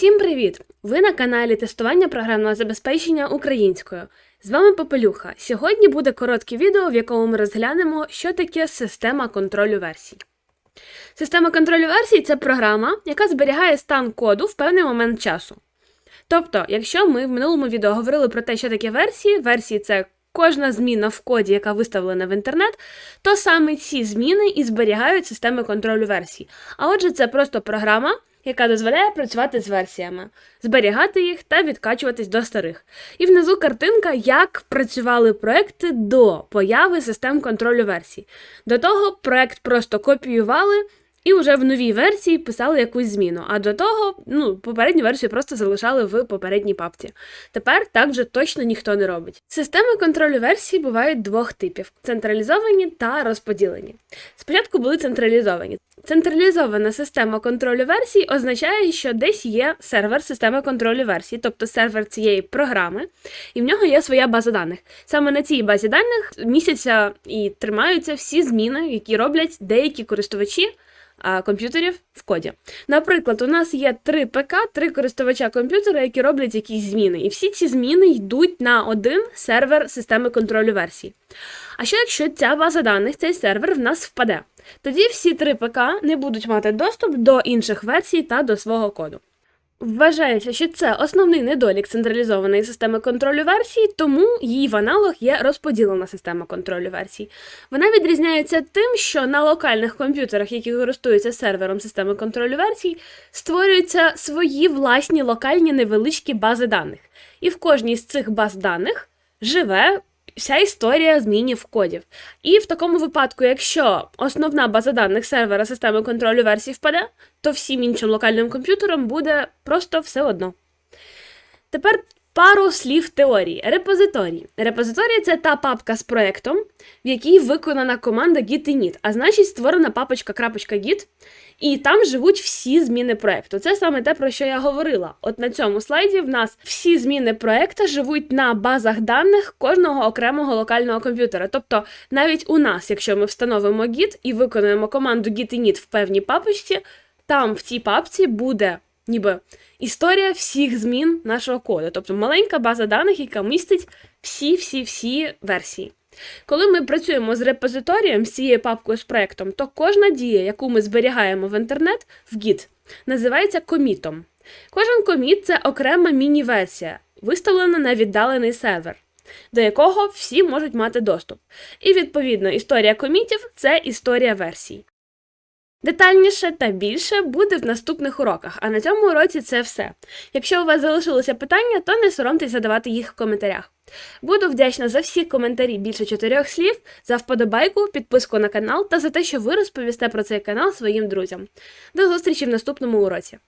Всім привіт! Ви на каналі тестування програмного забезпечення українською. З вами Попелюха. Сьогодні буде коротке відео, в якому ми розглянемо, що таке система контролю версій. Система контролю версій це програма, яка зберігає стан коду в певний момент часу. Тобто, якщо ми в минулому відео говорили про те, що таке версії, версії це кожна зміна в коді, яка виставлена в інтернет, то саме ці зміни і зберігають системи контролю версій. А отже, це просто програма, яка дозволяє працювати з версіями, зберігати їх та відкачуватись до старих. І внизу картинка, як працювали проекти до появи систем контролю версій. До того проект просто копіювали. І вже в новій версії писали якусь зміну. А до того, ну, попередню версію просто залишали в попередній папці. Тепер так вже точно ніхто не робить. Системи контролю версій бувають двох типів: централізовані та розподілені. Спочатку були централізовані. Централізована система контролю версій означає, що десь є сервер системи контролю версій, тобто сервер цієї програми, і в нього є своя база даних. Саме на цій базі даних містяться і тримаються всі зміни, які роблять деякі користувачі комп'ютерів в коді. Наприклад, у нас є три ПК, три користувача комп'ютера, які роблять якісь зміни. І всі ці зміни йдуть на один сервер системи контролю версій. А що якщо ця база даних, цей сервер в нас впаде? Тоді всі три ПК не будуть мати доступ до інших версій та до свого коду. Вважається, що це основний недолік централізованої системи контролю версій, тому її в аналог є розподілена система контролю версій. Вона відрізняється тим, що на локальних комп'ютерах, які користуються сервером системи контролю версій, створюються свої власні локальні невеличкі бази даних. І в кожній з цих баз даних живе вся історія змінів кодів. І в такому випадку, якщо основна база даних сервера системи контролю версій впаде, то всім іншим локальним комп'ютерам буде просто все одно. Тепер пару слів теорії. Репозиторій. Репозиторій це та папка з проектом, в якій виконана команда git init, а значить створена папочка .git, і там живуть всі зміни проекту. Це саме те, про що я говорила. От на цьому слайді в нас всі зміни проекту живуть на базах даних кожного окремого локального комп'ютера. Тобто, навіть у нас, якщо ми встановимо git і виконуємо команду git init в певній папочці, там в цій папці буде ніби історія всіх змін нашого коду, тобто маленька база даних, яка містить всі-всі-всі версії. Коли ми працюємо з репозиторієм з цією папкою з проектом, то кожна дія, яку ми зберігаємо в інтернет в Git, називається комітом. Кожен коміт це окрема міні-версія, виставлена на віддалений сервер, до якого всі можуть мати доступ. І відповідно історія комітів це історія версій. Детальніше та більше буде в наступних уроках, а на цьому уроці це все. Якщо у вас залишилося питання, то не соромтесь задавати їх в коментарях. Буду вдячна за всі коментарі більше чотирьох слів, за вподобайку, підписку на канал та за те, що ви розповісте про цей канал своїм друзям. До зустрічі в наступному уроці!